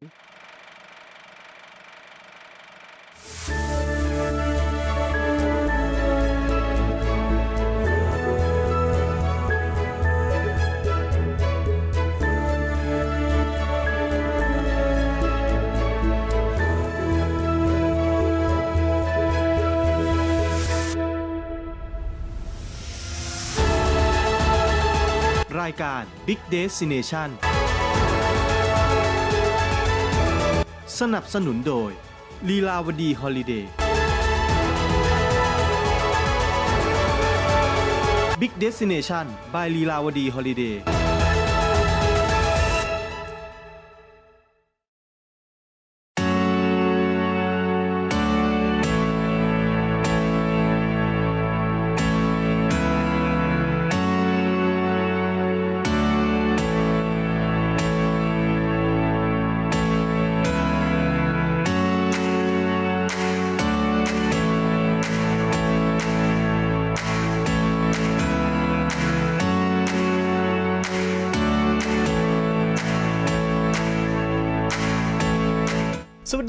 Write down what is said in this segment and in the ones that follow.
รายการ Big Destination สนับสนุนโดยลีลาวดีฮอลิเดย์บิ๊กเดสติเนชันบายลีลาวดีฮอลิเดย์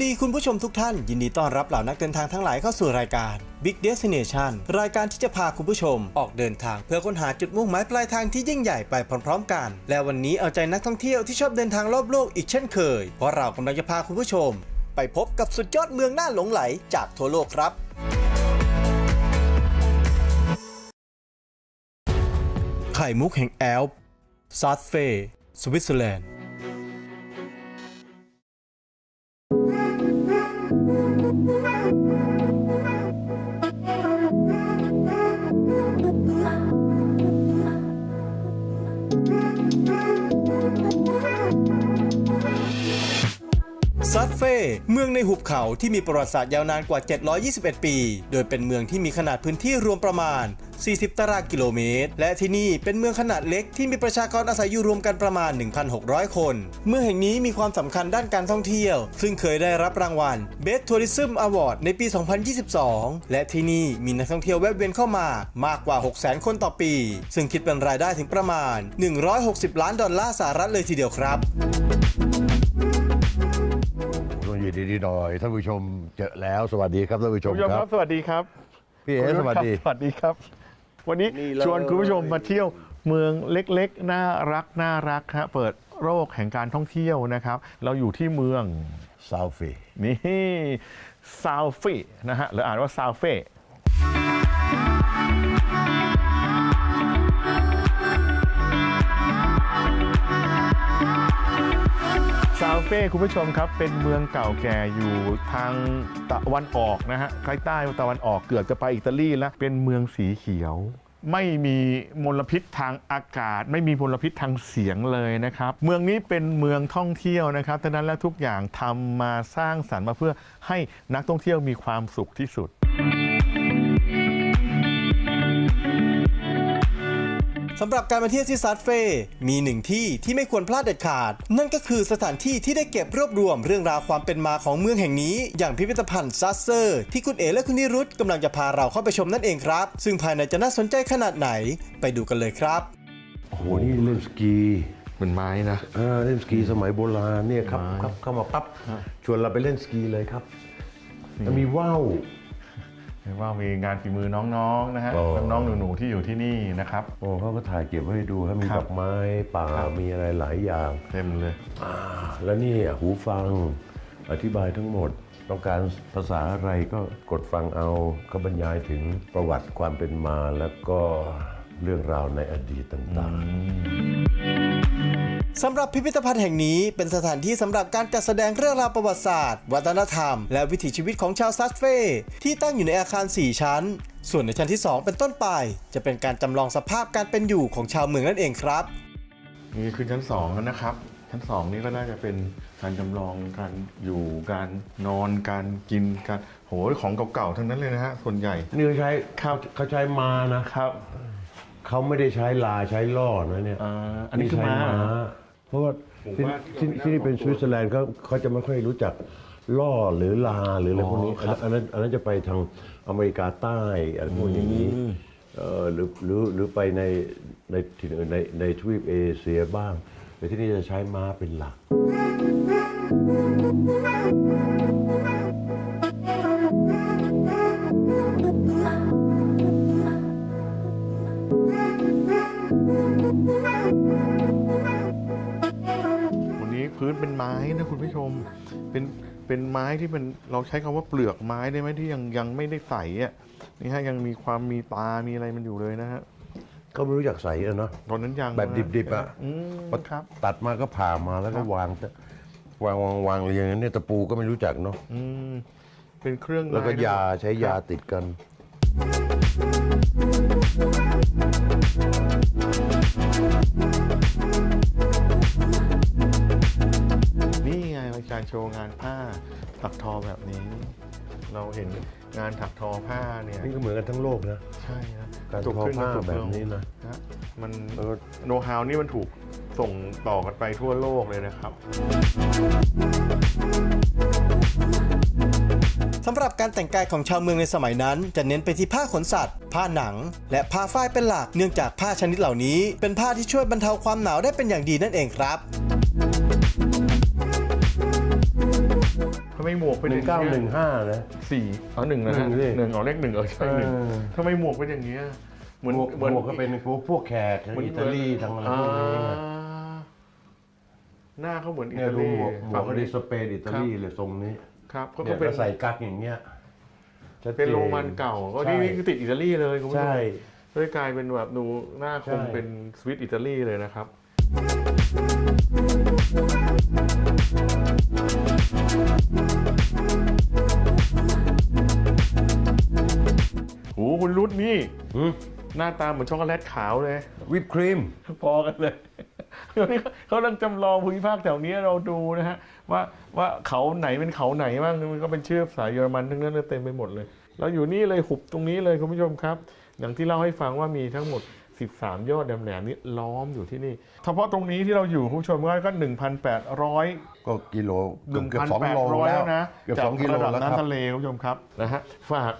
สดีคุณผู้ชมทุกท่าน ยินดีต้อนรับเหล่านักเดินทางทั้งหลายเข้าสู่รายการ Big Destination รายการที่จะพาคุณผู้ชม ออกเดินทางเพื่อค้นหาจุดมุ่งหมายปลายทางที่ยิ่งใหญ่ไปพร้อมๆ กัน และวันนี้เอาใจนักท่องเที่ยวที่ชอบเดินทางรอบโลกอีกเช่นเคย เพราะเรากำลังจะพาคุณผู้ชม ไปพบกับสุดยอดเมืองน่าหลงไหลจากทั่วโลกครับไข่มุกแห่งแอลป์ซาร์เฟสวิตเซอร์แลนด์ ในหุบเขาที่มีประวัติศาสตร์ยาวนานกว่า 721 ปี โดยเป็นเมืองที่มีขนาดพื้นที่รวมประมาณ 40 ตารางกิโลเมตร และที่นี่เป็นเมืองขนาดเล็กที่มีประชากรอาศัยอยู่รวมกันประมาณ 1,600 คน เมืองแห่งนี้มีความสำคัญด้านการท่องเที่ยว ซึ่งเคยได้รับรางวัล Best Tourism Award ในปี 2022 และที่นี่มีนักท่องเที่ยวแวะเวียนเข้ามามากกว่า 600,000 คนต่อปี ซึ่งคิดเป็นรายได้ถึงประมาณ 160 ล้านดอลลาร์สหรัฐเลยทีเดียวครับ ต้องยินดีๆหน่อยท่านผู้ชมเจอแล้วสวัสดีครับท่านผู้ชมคุณผู้ชมคครัรับบ สวัสดีครับพี่เอ๋คุณสผู้ชมวัสดี ครับสวัสดีครับ วันนี้นี่เลย ชวนคุณผู้ชมมาเที่ยวเมืองเล็กๆ น่ารักน่ารักฮะเปิดโรคแห่งการท่องเที่ยวนะครับ เราอยู่ที่เมือง ซาวฟี นี่ซาวฟีนะฮะหรืออ่านว่าซาวเฟ เฟ่คุณผู้ชมครับ เป็นเมืองเก่าแก่อยู่ทางตะวันออกนะฮะใกล้ใต้ตะวันออกเกือบจะไปอิตาลีแล้ว เป็นเมืองสีเขียว ไม่มีมลพิษทางอากาศ ไม่มีมลพิษทางเสียงเลยนะครับ เมืองนี้เป็นเมืองท่องเที่ยวนะครับดังนั้นแล้วทุกอย่างทำมาสร้างสรรค์มาเพื่อให้นักท่องเที่ยวมีความสุขที่สุด สำหรับการมาเที่ยวที่ซัตเฟ่ มีหนึ่งที่ที่ไม่ควรพลาดเด็ดขาด นั่นก็คือสถานที่ที่ได้เก็บรวบรวมเรื่องราวความเป็นมาของเมืองแห่งนี้ อย่างพิพิธภัณฑ์ซัสเซอร์ที่คุณเอและคุณนิรุตกำลังจะพาเราเข้าไปชมนั่นเองครับ ซึ่งภายในจะน่าสนใจขนาดไหนไปดูกันเลยครับ โอ้โหนี่เล่นสกีเป็นไม้นะ อ่าเล่นสกีสมัยโบราณเนี่ยครับไม้ครับเข้ามาปั๊บชวนเราไปเล่นสกีเลยครับแล้วมีว่าวเรียกว่ามีงานฝีมือน้องๆนะฮะโอ้ น้องๆหนูๆที่อยู่ที่นี่นะครับ โอ้เขาก็ถ่ายเก็บไว้ให้ดูให้มีครับ ดอกไม้ป่าครับมีอะไรหลายอย่างเต็มเลย อ่าแล้วนี่หูฟังอธิบายทั้งหมด ต้องการภาษาอะไรก็กดฟังเอาเขาบรรยายถึงประวัติความเป็นมาแล้วก็ เรื่องราวในอดีตต่างๆสำหรับพิพิธภัณฑ์แห่งนี้เป็นสถานที่สำหรับการจัดแสดงเรื่องราวประวัติศาสตร์ วัฒนธรรม และวิถีชีวิตของชาวซัสเฟ่ที่ตั้งอยู่ในอาคาร 4 ชั้น ส่วนในชั้นที่ 2 เป็นต้นไป จะเป็นการจำลองสภาพการเป็นอยู่ของชาวเมืองนั่นเองครับนี่คือชั้นสองแล้วนะครับ ชั้นสองนี่ก็น่าจะเป็นการจำลองการอยู่การนอนการกินการโหของเก่าๆทั้งนั้นเลยนะฮะส่วนใหญ่นี่เขาใช้ครับเขาใช้มานะครับ เขาไม่ได้ใช้ลาใช้ล่อนะเนี่ยอ่าอันนี้คือใช้ม้าเพราะว่าที่ผมว่าที่ที่ที่นี่เป็นสวิตเซอร์แลนด์เขาเขาจะไม่ค่อยรู้จักล่อหรือลาหรืออะไรพวกนี้อ๋อครับอันนั้นอันนั้นจะไปทางอเมริกาใต้อะไรพวกอย่างนี้เออหรือหรือหรือไปในในถิ่นอื่นในในทวีปเอเชียบ้างแต่ที่นี่จะใช้ม้าเป็นหลัก วันนี้พื้นเป็นไม้นะคุณผู้ชม เป็นเป็นไม้ที่เป็นเราใช้คำว่าเปลือกไม้ได้ไหมที่ยังยังไม่ได้ใสอะนี่ฮะยังมีความมีตา มีอะไรมันอยู่เลยนะฮะก็ไม่รู้จักใส่อะเนาะตอนนั้นยังแบบนะดิบๆอะอืมครับ ตัดมาก็ผ่ามาแล้วก็วางวางวางวางเรียงอย่างนี้ตะปูก็ไม่รู้จักเนาะอืมเป็นเครื่องแล้วก็ไม้ยาด้วยใช้ยาติดกัน นี่ไงอาจารย์โชว์งานผ้าถักทอแบบนี้ เราเห็นงานถักทอผ้าเนี่ยนี่ก็เหมือนกันทั้งโลกนะ ใช่นะการถูกทอขึ้นผ้าถูกแบลบงนี้นะนะมันแล้วก็โน้ตฮาวนี่มันถูกส่งต่อกันไปทั่วโลกเลยนะครับสำห รับการแต่งกายของชาวเมืองในสมัยนั้น จะเน้นไปที่ผ้าขนสัตว์ ผ้าหนัง และผ้าฝ้ายเป็นหลัก เนื่องจากผ้าชนิดเหล่านี้ เป็นผ้าที่ช่วยบรรเทาความหนาวได้เป็นอย่างดีนั่นเองครับทำไมหมวกเป็นหอนึ่ย่างงเก้าหเงี้นึ่ยงห้านะสี่อ๋อหนึ่งนะฮะหนึ่งสิ หนึ่งอ๋อเลขหนึ่งเออใช่หนึ่งเออทำไมหมวกเป็นอย่างเงี้ยเหมือนหมวกเหมือนหมวกก็เป็นพวกพวกแขกทางอิตาลีทางอะไรพวกนี้ไงอ่าหน้าเขาเหมือนอิเนี่ยตาดูลีหมวกหมวกฝั่งในนี้สเปนอิตาลีเลยทรงนี้ ครับเขาเนี่ก็ยเป็นก็ใส่กั๊กอย่างเงี้ยชัดจเป็นโรมันเก่า ก็ใช่นี่นี่คือติดอิตาลีเลยคุณผู้ชใช่มเลยกลายเป็นแบบดูหน้าคมใช่ เป็นสวิตอิตาลีเลยนะครับโอ้โหคุณรุดนี่หืมหน้าตาเหมือนช็อกโกแลตขาวเลย วิปครีม พอกันเลย เดี๋ยวนี้เขากำลังจำลองภูมิภาคแถวนี้เราดูนะฮะว่าว่าเขาไหนเป็นเขาไหนบ้างมันก็เป็นชื่อภาษาเยอรมันทั้งนั้นเลยเต็มไปหมดเลย เราอยู่นี่เลยหุบตรงนี้เลยคุณผู้ชมครับ อย่างที่เล่าให้ฟังว่ามีทั้งหมด 13 ยอดแหลมๆนี้ล้อมอยู่ที่นี่เฉพาะตรงนี้ที่เราอยู่คุณผู้ชมก็ก็1,800ก็กิโลหนึ่งเกือบพันสองแปดโลร้อยแล้แล้ววนะเกือบจากสองกิโลระดับแล้วครับน้ำทะเลคุณผู้ชมครับนะฮะฝาก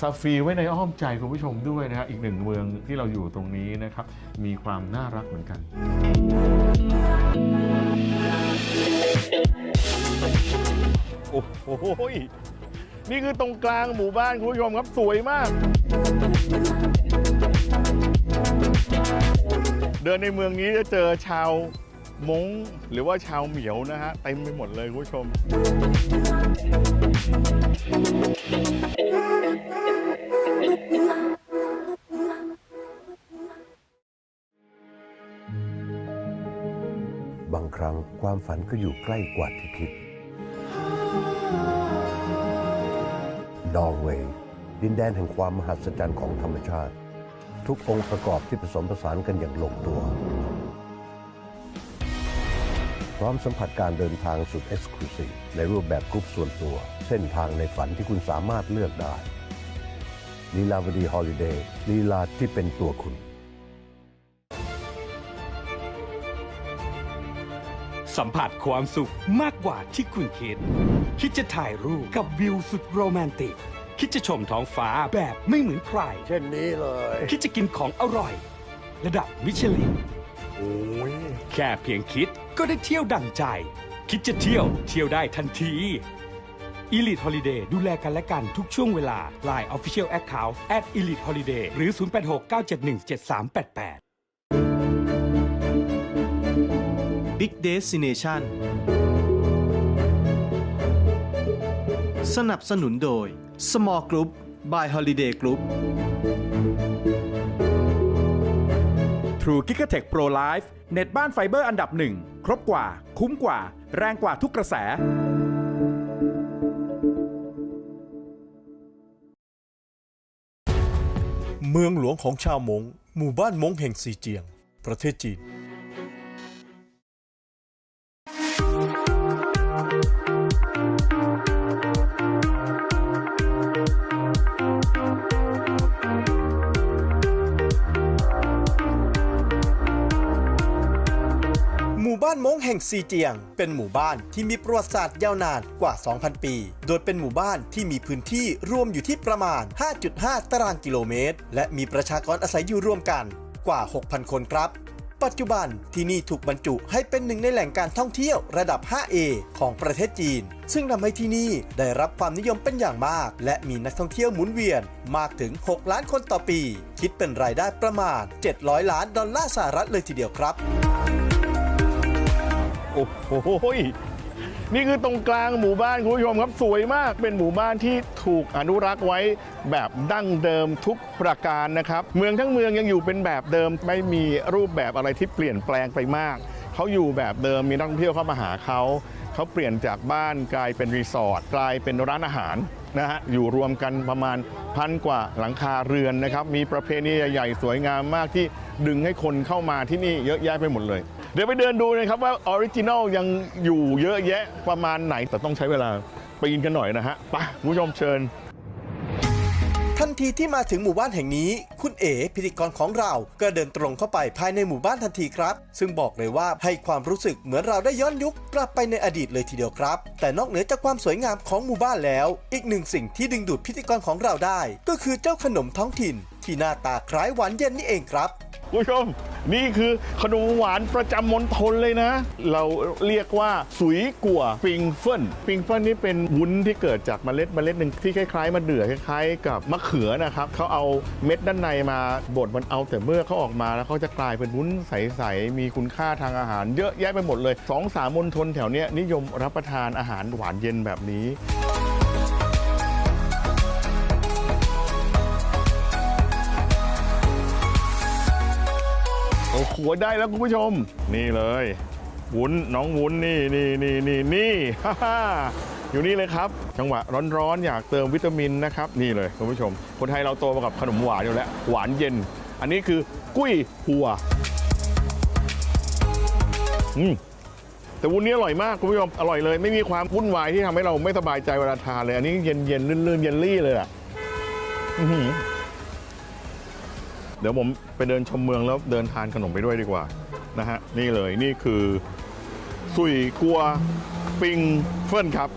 ซาฟีไว้ในอ้อมใจคุณผู้ชมด้วยนะฮะอีกหนึ่งเมืองที่เราอยู่ตรงนี้นะครับ มีความน่ารักเหมือนกัน โอ้โหนี่คือตรงกลางหมู่บ้านคุณผู้ชมครับสวยมาก เดินในเมืองนี้จะเจอชาวมงหรือว่าชาวเหมียวนะฮะเต็มไปหมดเลยคุณผู้ชม บางครั้งความฝันก็อยู่ใกล้กว่าที่คิด นอร์เวย์ ดินแดนแห่งความมหัศจรรย์ของธรรมชาติ ทุกองค์ประกอบที่ผสมผสานกันอย่างลงตัว พร้อมสัมผัสการเดินทางสุดเอ็กซ์คลูซีฟในรูปแบบกรุ๊ปส่วนตัว เส้นทางในฝันที่คุณสามารถเลือกได้ ลีลาวดีฮอลิเดย์ลีลาที่เป็นตัวคุณ สัมผัสความสุขมากกว่าที่คุณคิด คิดจะถ่ายรูปกับวิวสุดโรแมนติก คิดจะชมท้องฟ้าแบบไม่เหมือนใคร เช่นนี้เลย คิดจะกินของอร่อย ระดับมิชลินโอ้ยแค่เพียงคิดก็ได้เที่ยวดั่งใจ คิดจะเที่ยวเที่ยวได้ทันที Elite Holiday ดูแลกันและกันทุกช่วงเวลา Line Official Account at Elite Holiday หรือ 0869717388 Big Destination สนับสนุนโดย Small Group by Holiday Group True g i g a t e c h Pro Life เน็ตบ้านไฟเบอร์อันดับหนึ่ง ครบกว่า คุ้มกว่า แรงกว่าทุกกระแส เมืองหลวงของชาวมงหมู่บ้านมงแห่งซีเจียง ประเทศจีน ห่งซีเจียง เป็นหมู่บ้านที่มีประวัติศาสตร์ยาวนานกว่า 2,000 ปี โดยเป็นหมู่บ้านที่มีพื้นที่รวมอยู่ที่ประมาณ 5.5 ตารางกิโลเมตร และมีประชากรอาศัยอยู่รวมกันกว่า 6,000 คนครับ ปัจจุบันที่นี่ถูกบรรจุให้เป็นหนึ่งในแหล่งการท่องเที่ยวระดับ 5A ของประเทศจีน ซึ่งทำให้ที่นี่ได้รับความนิยมเป็นอย่างมาก และมีนักท่องเที่ยวหมุนเวียนมากถึง 6 ล้านคนต่อปี คิดเป็นรายได้ประมาณ 700 ล้านดอลลาร์สหรัฐเลยทีเดียวครับ โอ้โหนี่คือตรงกลางหมู่บ้านคุณผู้ชมครับสวยมากเป็นหมู่บ้านที่ถูกอนุรักษ์ไว้แบบดั้งเดิมทุกประการนะครับ เมืองทั้งเมืองยังอยู่เป็นแบบเดิมไม่มีรูปแบบอะไรที่เปลี่ยนแปลงไปมาก เขาอยู่แบบเดิมมีนักท่องเที่ยวเข้ามาหาเขา เขาเปลี่ยนจากบ้านกลายเป็นรีสอร์ทกลายเป็นร้านอาหาร นะฮะอยู่รวมกันประมาณพันกว่าหลังคาเรือนนะครับ มีประเพณีใหญ่ๆ สวยงามมากที่ดึงให้คนเข้ามาที่นี่เยอะแยะไปหมดเลย เดี๋ยวไปเดินดูนะครับว่าออริจินัลยังอยู่เยอะแยะประมาณไหนแต่ต้องใช้เวลาปีนกันหน่อยนะฮะไปคุณผู้ชมเชิญ ทันทีที่มาถึงหมู่บ้านแห่งนี้ คุณเอ๋พิธีกรของเราก็เดินตรงเข้าไปภายในหมู่บ้านทันทีครับ ซึ่งบอกเลยว่าให้ความรู้สึกเหมือนเราได้ย้อนยุคกลับไปในอดีตเลยทีเดียวครับ แต่นอกเหนือจากความสวยงามของหมู่บ้านแล้ว อีกหนึ่งสิ่งที่ดึงดูดพิธีกรของเราได้ ก็คือเจ้าขนมท้องถิ่น ที่หน้าตาคล้ายหวานเย็นนี่เองครับ คุณผู้ชมนี่คือขนมหวานประจำมณฑลเลยนะ เราเรียกว่าสุยกัวปิงเฟินปิงเฟินนี่เป็นวุ้นที่เกิดจากเมล็ดเมล็ดหนึ่งที่คล้ายๆมะเดื่อคล้ายๆ กับมะเขือนะครับเขาเอาเม็ดด้านในมาบดมันเอาแต่เมื่อเขาออกมาแล้วเขาจะกลายเป็นวุ้นใสๆมีคุณค่าทางอาหาร เยอะแยะไปหมดเลยสองสามมณฑลแถวเนี้ยนิยมรับประทานอาหารหวานเย็นแบบนี้ โอ้โหได้แล้วคุณผู้ชม นี่เลยวุ้นน้องวุ้นนี่นี่นี่นี่นี่ฮ่าฮ่าอยู่นี่เลยครับ จังหวะร้อนๆ อยากเติมวิตามินนะครับ นี่เลยคุณผู้ชม คนไทยเราโตมากับขนมหวานอยู่แล้ว หวานเย็น อันนี้คือกุ้ยหัวอืมแต่วุ้นนี้อร่อยมากคุณผู้ชมอร่อยเลย ไม่มีความวุ่นวายที่ทำให้เราไม่สบายใจเวลาทานเลย อันนี้เย็นเย็นๆลื่นๆเยลลี่เลยอะ อื้อหือ เดี๋ยวผมไปเดินชมเมืองแล้วเดินทานขนมไปด้วยดีกว่านะฮะนี่เลยนี่คือสุยกัวปิงเฟินครับ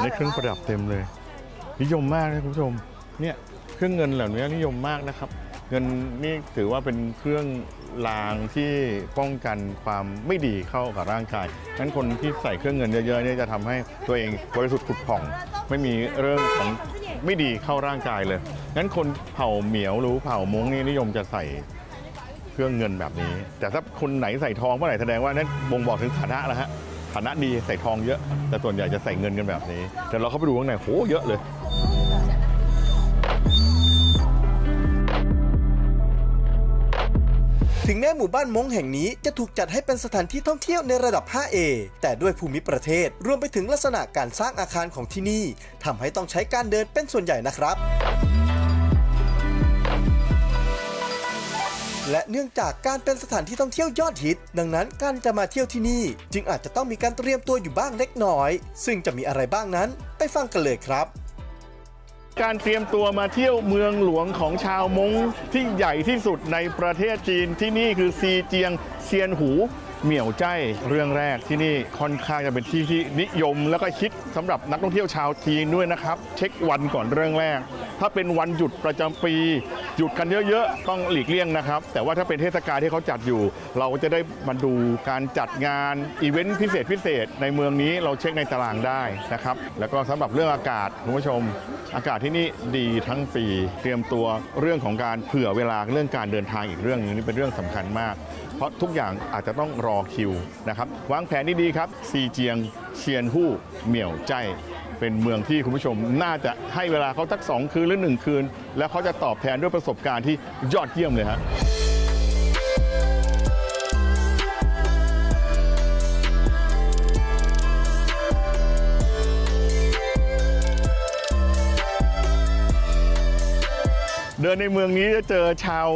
อันเครื่องประดับเต็มเลย นิยมมากนะคุณผู้ชมเนี่ยเครื่องเงินเหล่านี้นิยมมากนะครับ เงินนี่ถือว่าเป็นเครื่องรางที่ป้องกันความไม่ดีเข้ากับร่างกายงั้นคนที่ใส่เครื่องเงินเยอะๆเนี่ยจะทำให้ตัวเองบริสุทธิ์ผุดผ่อง ไม่มีเรื่องของไม่ดีเข้าร่างกายเลยงั้นคนเผ่าเหมียวหรือเผ่ามงนี่นิยมจะใส่เครื่องเงินแบบนี้ แต่ถ้าคนไหนใส่ทองเมื่อไหร่แสดงว่านั่นบ่งบอกถึงฐานะแล้วฮะฐานะดีใส่ทองเยอะ แต่ส่วนใหญ่จะใส่เงินกันแบบนี้เดี๋ยวเราเข้าไปดูข้างในโหเยอะเลย ถึงแม้หมู่บ้านมงแห่งนี้จะถูกจัดให้เป็นสถานที่ท่องเที่ยวในระดับ 5A แต่ด้วยภูมิประเทศรวมไปถึงลักษณะการสร้างอาคารของที่นี่ทำให้ต้องใช้การเดินเป็นส่วนใหญ่นะครับและเนื่องจากการเป็นสถานที่ท่องเที่ยวยอดฮิต ดังนั้นการจะมาเที่ยวที่นี่ จึงอาจจะต้องมีการเตรียมตัวอยู่บ้างเล็กน้อย ซึ่งจะมีอะไรบ้างนั้น ไปฟังกันเลยครับ การเตรียมตัวมาเที่ยวเมืองหลวงของชาวมงที่ใหญ่ที่สุดในประเทศจีนที่นี่คือซีเจียงเซียนหูเหมี่ยวใจเรื่องแรกที่นี่ค่อนข้างจะเป็นที่ที่นิยม แล้วก็คิดสำหรับนักท่องเที่ยวชาวจีนด้วยนะครับ เช็ควันก่อนเรื่องแรก ถ้าเป็นวันหยุดประจำปี หยุดกันเยอะๆ ต้องหลีกเลี่ยงนะครับ แต่ว่าถ้าเป็นเทศกาลที่เขาจัดอยู่ เราก็จะได้มาดูการจัดงานอีเวนต์พิเศษพิเศษในเมืองนี้เราเช็คในตารางได้นะครับ แล้วก็สำหรับเรื่องอากาศคุณผู้ชม อากาศที่นี่ดีทั้งปีเตรียมตัวเรื่องของการเผื่อเวลาเรื่องการเดินทางอีกเรื่องนึงนี่เป็นเรื่องสำคัญมาก เพราะทุกอย่างอาจจะต้องรอคิวนะครับวางแผนดีๆครับซีเจียงเชียนฮู้เหมี่ยวใจ เป็นเมืองที่คุณผู้ชมน่าจะให้เวลาเขาสักสองคืนหรือหนึ่งคืน แล้วเขาจะตอบแทนด้วยประสบการณ์ที่ยอดเยี่ยมเลยฮะเดินในเมืองนี้จะเจอชาว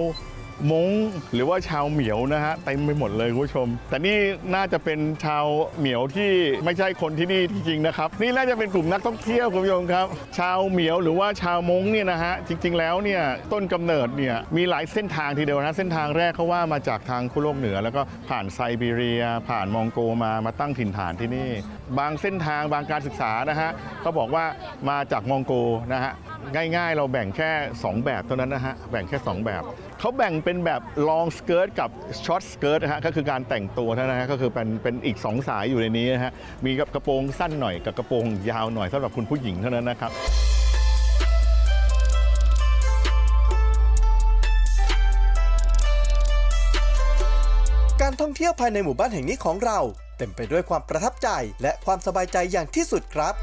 มงหรือว่าชาวเหมียวนะฮะเต็มไปหมดเลยคุณผู้ชม แต่นี่น่าจะเป็นชาวเหมียวที่ไม่ใช่คนที่นี่จริงๆนะครับ นี่น่าจะเป็นกลุ่มนักท่องเที่ยวคุณผู้ชมครับ ชาวเหมียวหรือว่าชาวมงเนี่ยนะฮะจริง ๆ แล้วเนี่ยต้นกำเนิดเนี่ยมีหลายเส้นทางทีเดียวนะเส้นทางแรกเขาว่ามาจากทางคุโลกเหนือ แล้วก็ผ่านไซบีเรีย ผ่านมองโกมามาตั้งถิ่นฐานที่นี่ บางเส้นทางบางการศึกษานะฮะเขาบอกว่ามาจากมองโกนะฮะ ง่ายๆ เราแบ่งแค่ 2 แบบเท่านั้นนะฮะ แบ่งแค่ 2 แบบ เขาแบ่งเป็นแบบ long skirt กับ short skirt นะฮะ ก็คือการแต่งตัวเท่านั้นนะฮะ ก็คือเป็นเป็นอีก 2 สายอยู่ในนี้นะฮะ มีกับกระโปรงสั้นหน่อยกับกระโปรงยาวหน่อยสำหรับคุณผู้หญิงเท่านั้นนะครับการท่องเที่ยวภายในหมู่บ้านแห่งนี้ของเรา เต็มไปด้วยความประทับใจและความสบายใจอย่างที่สุดครับ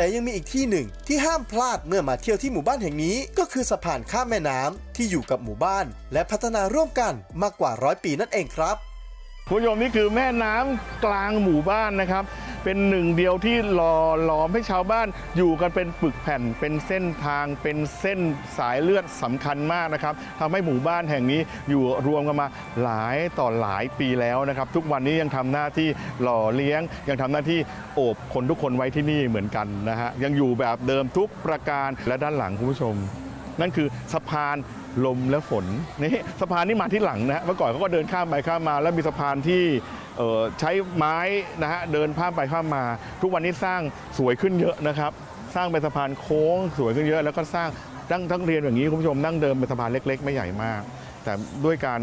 แต่ยังมีอีกที่หนึ่ง ที่ห้ามพลาดเมื่อมาเที่ยวที่หมู่บ้านแห่งนี้ ก็คือสะพานข้ามแม่น้ำที่อยู่กับหมู่บ้าน และพัฒนาร่วมกันมากกว่าร้อยปีนั่นเองครับคุณผู้ชมนี่คือแม่น้ำกลางหมู่บ้านนะครับ เป็นหนึ่งเดียวที่หล่อหลอมให้ชาวบ้านอยู่กันเป็นปึกแผ่น เป็นเส้นทาง เป็นเส้นสายเลือดสำคัญมากนะครับทำให้หมู่บ้านแห่งนี้อยู่รวมกันมาหลายต่อหลายปีแล้วนะครับ ทุกวันนี้ยังทำหน้าที่หล่อเลี้ยง ยังทำหน้าที่โอบคนทุกคนไว้ที่นี่เหมือนกันนะฮะยังอยู่แบบเดิมทุกประการและด้านหลังคุณผู้ชม นั่นคือสะพานลมและฝนนี่สะพานนี่มาที่หลังนะฮะเมื่อก่อนเขาก็เดินข้ามไปข้ามมา แล้วมีสะพานที่ ใช้ไม้นะฮะเดินข้ามไปข้ามมา ทุกวันนี้สร้างสวยขึ้นเยอะนะครับ สร้างเป็นสะพานโค้งสวยขึ้นเยอะ แล้วก็สร้างตั้งทั้งเรียนอย่างนี้คุณผู้ชมนั่งเดิมเป็นสะพานเล็ก ๆ ไม่ใหญ่มาก แต่ด้วยการ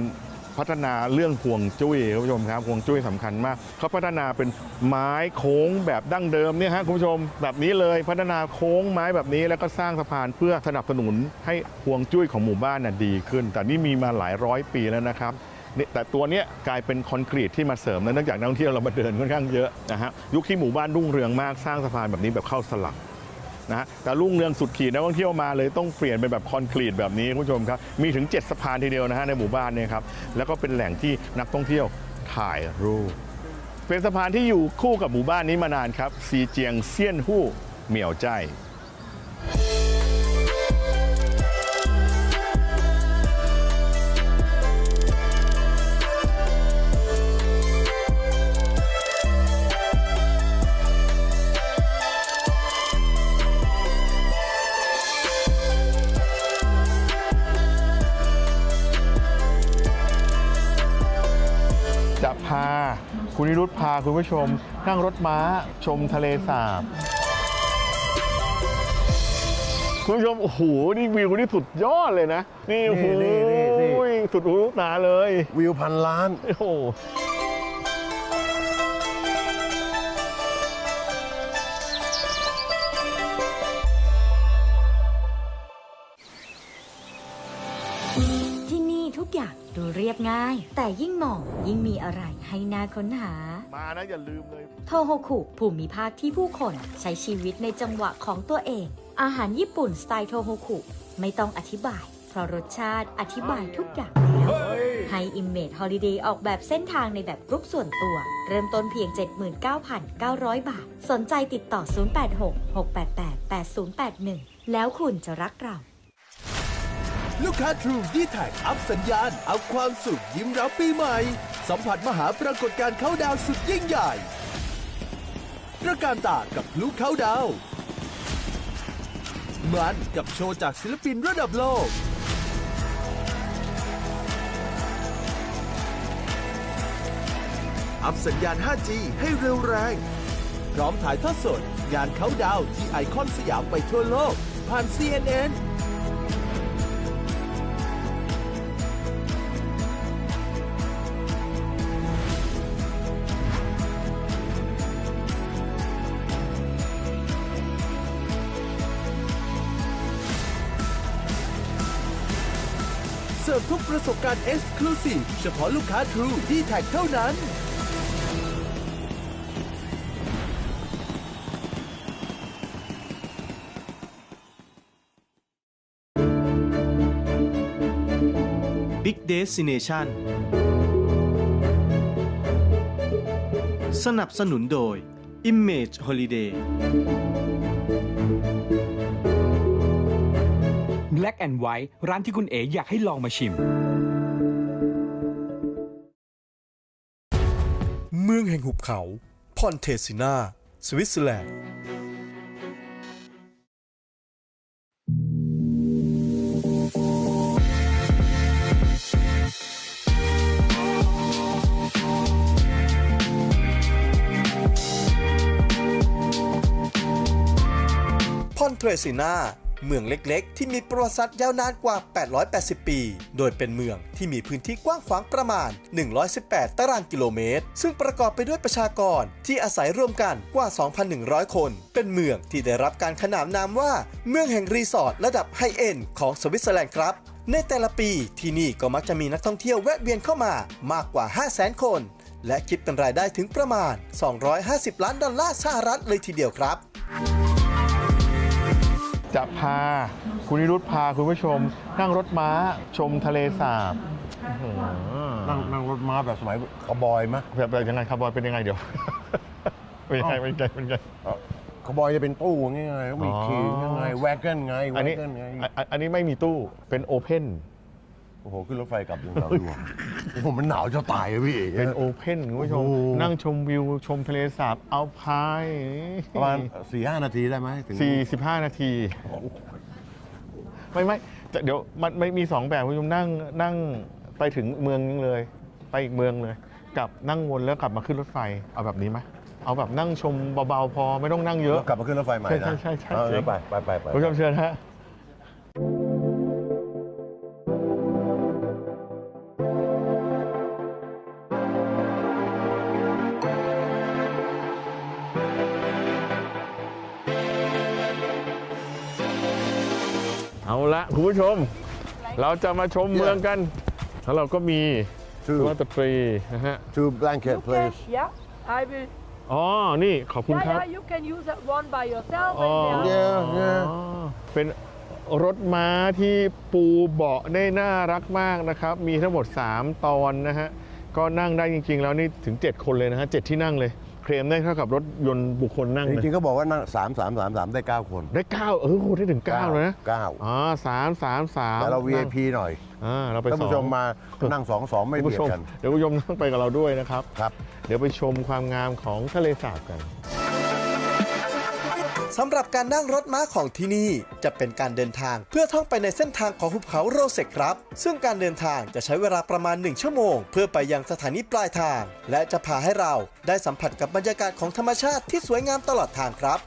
พัฒนาเรื่องห่วงจุ้ยคุณผู้ชมครับห่วงจุ้ยสำคัญมากเขาพัฒนาเป็นไม้โค้งแบบดั้งเดิมเนี่ยฮะคุณผู้ชมแบบนี้เลยพัฒนาโค้งไม้แบบนี้แล้วก็สร้างสะพานเพื่อสนับสนุนให้ห่วงจุ้ยของหมู่บ้านน่ะดีขึ้น แต่นี่มีมาหลายร้อยปีแล้วนะครับ แต่ตัวเนี้ยกลายเป็นคอนกรีตที่มาเสริมนะเนื่องจากนักท่องเที่ยวเรามาเดินค่อนข้างเยอะนะฮะยุคที่หมู่บ้านรุ่งเรืองมากสร้างสะพานแบบนี้แบบเข้าสลักนะฮะแต่รุ่งเรืองสุดขีดนักท่องเที่ยวมาเลยต้องเปลี่ยนเป็นแบบคอนกรีตแบบนี้คุณผู้ชมครับมีถึง 7 สะพานทีเดียวนะฮะในหมู่บ้านเนี่ยครับแล้วก็เป็นแหล่งที่นักท่องเที่ยวถ่ายรูปเป็นสะพานที่อยู่คู่กับหมู่บ้านนี้มานานครับซีเจียงเซียนฮู้เหมี่ยวใจ นิรุธพาคุณผู้ชม นั่งรถม้าชมทะเลสาบ คุณผู้ชมโอ้โหนี่วิวนี่สุดยอดเลยนะ นี่โอ้โหนี่นี่นี่ สุดหูลูกหนาเลย วิวพันล้าน โอ้โหที่นี่ทุกอย่างดูเรียบง่าย แต่ยิ่งมองยิ่งมีอะไรให้น่าค้นหา มานะอย่าลืมเลย โทโฮคุภูมิภาคที่ผู้คนใช้ชีวิตในจังหวะของตัวเอง อาหารญี่ปุ่นสไตล์โทโฮคุไม่ต้องอธิบาย เพราะรสชาติอธิบายทุกอย่างแล้วให้ Image Holiday ออกแบบเส้นทางในแบบกรุ๊ปส่วนตัว เริ่มต้นเพียง 79,900 บาท สนใจติดต่อ 086-688-8081 แล้วคุณจะรักเราลูกค้า True d t a c อัพสัญญาณเอาความสุขยิ้มรับปีใหม่ สัมผัสมหาปรากฏการณ์เข้าดาวสุดยิ่งใหญ่ตระการตากับลูกเข้าดาว มันกับโชว์จากศิลปินระดับโลก อัพสัญญาณ 5G ให้เร็วแรง พร้อมถ่ายทอดสด งานเขาดาวที่ไอคอนสยามไปทั่วโลก ผ่าน CNN เสิร์ฟทุกประสบการณ์ Exclusive เฉพาะลูกค้า True d t a c เท่านั้น Big Destination สนับสนุนโดย Image Holiday Black and White ร้านที่คุณเอ๋อยากให้ลองมาชิม เมืองแห่งหุบเขาพอนเทซินาสวิตเซอร์แลนด์พอนเทรซิน่า เมืองเล็กๆ ที่มีประวัติศาสตร์ยาวนานกว่า 880 ปี โดยเป็นเมืองที่มีพื้นที่กว้างขวางประมาณ 118 ตารางกิโลเมตร ซึ่งประกอบไปด้วยประชากรที่อาศัยร่วมกันกว่า 2,100 คน เป็นเมืองที่ได้รับการขนานนามว่า เมืองแห่งรีสอร์ทระดับไฮเอ็นด์ของสวิตเซอร์แลนด์ครับในแต่ละปีที่นี่ก็มักจะมีนักท่องเที่ยวแวะเวียนเข้ามามากกว่า 500,000 คน และคิดเป็นรายได้ถึงประมาณ 250 ล้านดอลลาร์สหรัฐเลยทีเดียวครับ จะพาคุณนิรุธพาคุณผู้ชม นั่งรถม้าชมทะเลสาบอื้อหือนั่งนั่งรถม้าแบบสมัยคาวบอยไหมแบบแบบยังไงคาร์บอยเป็นยังไงเดี๋ยว เป็นยังไงเป็นยังไงเป็นยังไงคาวบอยจะเป็นตู้อย่างงี้ไงก็มีอ๋อขี่ยังไงแวกเกิลไงแวอันกนี้เกิลไงอันอันอันนี้ไม่มีตู้เป็นโอเพน โอ้โห ขึ้นรถไฟกลับยังเราอยู่โอ้โหมันหนาวจะตายอะพี่เป็นโอเพนคุณผู้ชม โอ้โห นั่งชมวิวชมทะเลสาบเอาพายประมาณสี่ห้านาทีได้ไหมถึง 45 นาที ไม่ไม่แต่เดี๋ยวมันไม่มีสองแบบคุณผู้ชมนั่งนั่งไปถึงเมืองนึงเลย ไปอีกเมืองเลยกลับนั่งวนแล้วกลับมาขึ้นรถไฟเอาแบบนี้ไหมเอาแบบนั่งชมเบาๆพอไม่ต้องนั่งเยอะ กลับมาขึ้นรถไฟใหม่นะใช่ใช่ใช่ใช่ เออไปไปไปไป คุณผู้ชมเชิญฮะเอ ละคุณผู้ชม เราจะมาชมเมืองกัน แล้วเราก็มีทูวัตตรีนะฮะทูบลังเก็ต You เพล can, ส yeah, I will. อ๋อ นี่ขอบคุณ Yeah, ครับ yeah, you can use that one by yourself. Oh, and yeah. there. เนี่ยอ๋อเป็นรถม้าที่ปูเบาะได้น่ารักมากนะครับ มีทั้งหมด 3 ตอนนะฮะ ก็นั่งได้จริง ๆ แล้วนี่ถึง 7 คนเลยนะฮะเจ็ดที่นั่งเลย เคลมได้เท่ากับรถยนต์บุคคลนั่งจเลยริงๆก็บอกว่านั่งสามสามสามสามได้เก้าคนได้9เออโหได้ถึง9เลยนะเก้าอ๋อสามสามสามแต่เรา VIP หน่อยอ่าเราไปท่านสอผู้ชมงมานั่งสองสองไม่คุณเบีผู้ยชดมกัน เดี๋ยวคุณผู้ชมนั่งไปกับเราด้วยนะครับ ครับ เดี๋ยวไปชมความงามของทะเลสาบกัน สำหรับการนั่งรถม้าของที่นี่ จะเป็นการเดินทางเพื่อท่องไปในเส้นทางของหุบเขาโรเซกครับ ซึ่งการเดินทางจะใช้เวลาประมาณ 1 ชั่วโมง เพื่อไปยังสถานีปลายทาง และจะพาให้เราได้สัมผัสกับบรรยากาศของธรรมชาติที่สวยงามตลอดทางครับ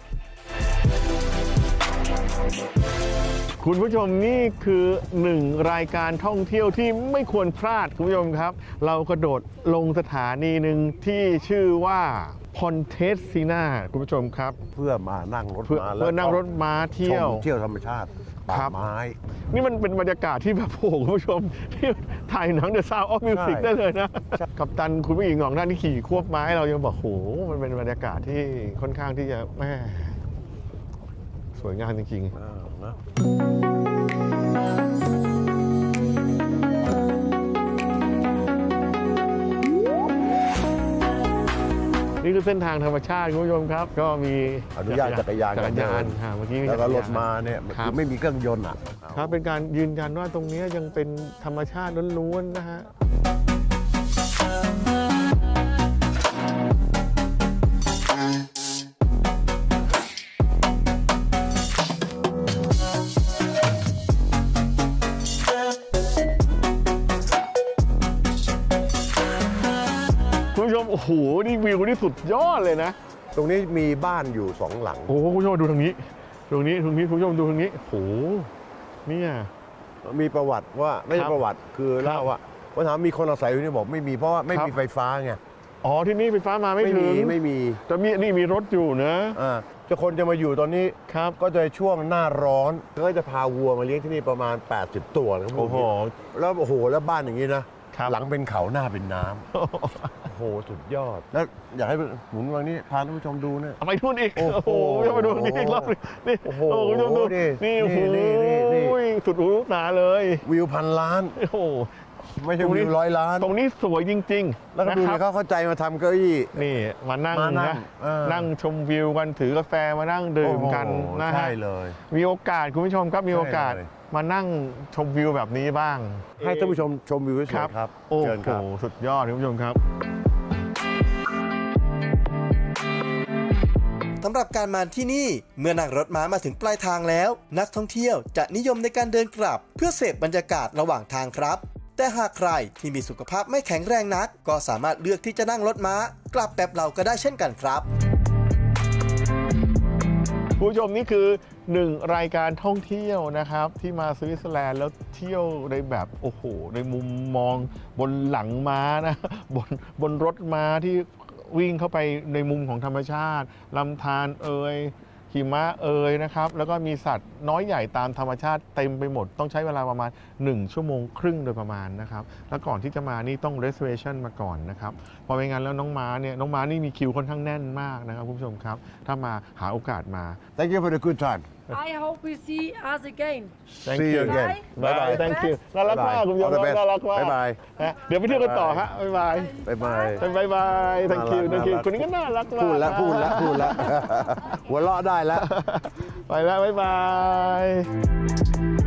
คุณผู้ชมนี่คือหนึ่งรายการท่องเที่ยวที่ไม่ควรพลาดคุณผู้ชมครับ เรากระโดดลงสถานีหนึ่งที่ชื่อว่า พอนเทสซีนาคุณผู้ชมครับ เพื่อมานั่งรถเพื่อม้าเพื่อนั่งรถม้าเที่ยว ชมเที่ยวธรรมชาติป่าครับ ไม้ นี่มันเป็นบรรยากาศที่แบบโอ้โหคุณผู้ชมที่ถ่ายหนังเดอะซาวออฟมิวสิกใช่ ได้เลยนะ กับตันคุณผู้หญิงของท่านที่ขี่ควบไม้เรายังบอกโอ้โหมันเป็นบรรยากาศที่ค่อนข้างที่จะแม่สวยงามจริงๆ อ่านะ นี่คือเส้นทางธรรมชาติคุณผู้ชมครับ ก็มีอนุญาตจักรยานจักรยานเดินค่ะเมื่อกี้มีแล้วก็จัรยถมาเนี่ยครับคือไม่มีเครื่องยนต์อะครับเป็นการยืนยันว่าตรงนี้ยังเป็นธรรมชาติล้วนๆนะฮะ โอ้โห นี่วิวนี่สุดยอดเลยนะ ตรงนี้มีบ้านอยู่สองหลัง โอ้โหคุณผู้ชมดูทางนี้ ตรงนี้ตรงนี้คุณผู้ชมดูทางนี้โอ้โหเนี่ย มีประวัติว่าไม่คใช่รับประวัติคือครับเล่าว่าว่าถามมีคนอาศัยอยู่นี่บอกไม่มีเพราะว่าไม่ครับมีไฟฟ้าไงอ๋อที่นี่ไฟฟ้ามาไม่ถึมีงไม่มีแต่มีนี่มีรถอยู่นะอ่าจะคนจะมาอยู่ตอนนี้ครับก็จะช่วงหน้าร้อนก็จะพาวัวมาเลี้ยงที่นี่ประมาณ 80 ตัวนะครับโอ้โหแล้วโอ้โหแล้วบ้านอย่างนี้นะ ครับ หลังเป็นเขาหน้าเป็นน้ำโอ้โหสุดยอด แล้วอยากให้หมุนวันนี้พาท่านผู้ชมดูเนี่ย เอาไปนู่นอีก โอ้โอ้โหโหจะมาดูนี่อีกรอบหนึ่งนี่โอ้โหคุณผู้ชมดูนี่นี่โอ้โหนี่นี่นี่ สุดหรูหราเลยวิวพันล้าน โอ้โหไม่ใช่ตรงนี้วิวร้อยล้าน ตรงนี้สวยจริงๆแล้วก็นะดูครัดิบเขาเข้าใจมาทำเก้าอี้ นี่มานั่งมานั่งนะเออ นั่งชมวิวกันถือกาแฟมานั่งดื่มกันโอ้โหนะฮะใช่เลย มีโอกาสคุณผู้ชมครับมีโอกาส ใช่เลย มานั่งชมวิวแบบนี้บ้าง ให้ท่านผู้ชมชมวิวสวยๆครับโอ้เชิญโหครับสุดยอดคุณผู้ชมครับ สำหรับการมาที่นี่เมื่อนั่งรถม้ามาถึงปลายทางแล้ว นักท่องเที่ยวจะนิยมในการเดินกลับ เพื่อเสพบรรยากาศระหว่างทางครับ แต่หากใครที่มีสุขภาพไม่แข็งแรงนัก ก็สามารถเลือกที่จะนั่งรถม้ากลับแบบเราก็ได้เช่นกันครับคุณ ผู้ชมนี่คือหนึ่งรายการท่องเที่ยวนะครับ ที่มาสวิตเซอร์แลนด์แล้วเที่ยวในแบบโอ้โหในมุมมองบนหลังม้านะบนบนรถม้าที่วิ่งเข้าไปในมุมของธรรมชาติลำธารเอ่ย หิมะเอ่ยนะครับ แล้วก็มีสัตว์น้อยใหญ่ตามธรรมชาติเต็มไปหมด ต้องใช้เวลาประมาณ 1 ชั่วโมงครึ่งโดยประมาณนะครับ แล้วก่อนที่จะมานี่ต้อง reservation มาก่อนนะครับพอไปงานแล้วน้องม้าเนี่ยน้องม้านี่มีคิวค่อนข้างแน่นมากนะครับคุณผู้ชมครับ ถ้ามาหาโอกาสมา Thank you for the good time I hope we see us again. Thank See you you again Bye bye Thank you น่ารักมากคุณผู้ชม All the best น่ารักมากบ๊ายบายนะเดี๋ยวไปเที่ยวกันต่อฮะบ๊ายบาย บ๊ายบายบ๊ายบาย Thank you น่ารัก Thank you น่ารักคนนี้ก็น่ารักมากพูดแล้วพูดแล้วพูดแล้วหัวเราะได้แล้ว ไปแล้วบ๊ายบาย